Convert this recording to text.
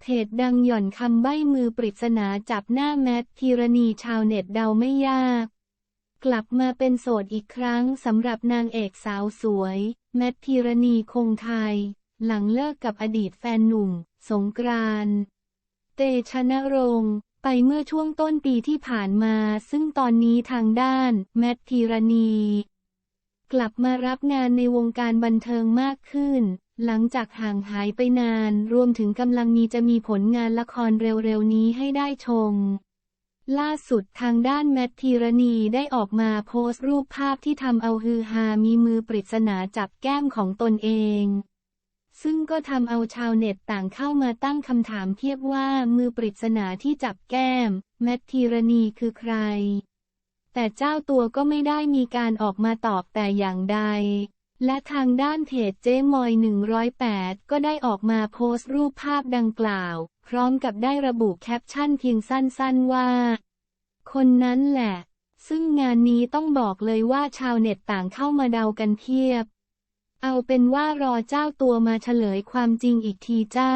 เพจดังหย่อนคำใบ้มือปริศนาจับหน้าแมทธีรณีชาวเน็ตเดาไม่ยาก กลับมาเป็นโสดอีกครั้งสำหรับนางเอกสาวสวย แมทธีรณีคงไทย หลังเลิกกับอดีตแฟนหนุ่ม สงกรานเตชะนรงค์ไปเมื่อช่วงต้นปีที่ผ่านมา ซึ่งตอนนี้ทางด้าน แมทธีรณี กลับมารับงานในวงการบันเทิงมากขึ้น หลังจากห่างหายไปนาน รวมถึงกำลังมีจะมีผลงานละครเร็วๆนี้ให้ได้ชม ล่าสุดทางด้านแมทธีรณีได้ออกมาโพสต์รูปภาพที่ทำเอาฮือฮามีมือปริศนาจับแก้มของตนเองซึ่งก็ทำเอาชาวเน็ตต่างเข้ามาตั้งคำถามเทียบว่ามือปริศนาที่จับแก้ม แมทธีรณีคือใคร แต่เจ้าตัวก็ไม่ได้มีการออกมาตอบแต่อย่างใด และทางด้านเพจเจ๊มอย 108 ก็ได้ออกมาโพสต์รูปภาพดังกล่าว พร้อมกับได้ระบุแคปชั่นเพียงสั้นๆว่า คนนั้นแหละ ซึ่งงานนี้ต้องบอกเลยว่าชาวเน็ตต่างเข้ามาเดากันเพียบ เอาเป็นว่ารอเจ้าตัวมาเฉลยความจริงอีกทีจ้า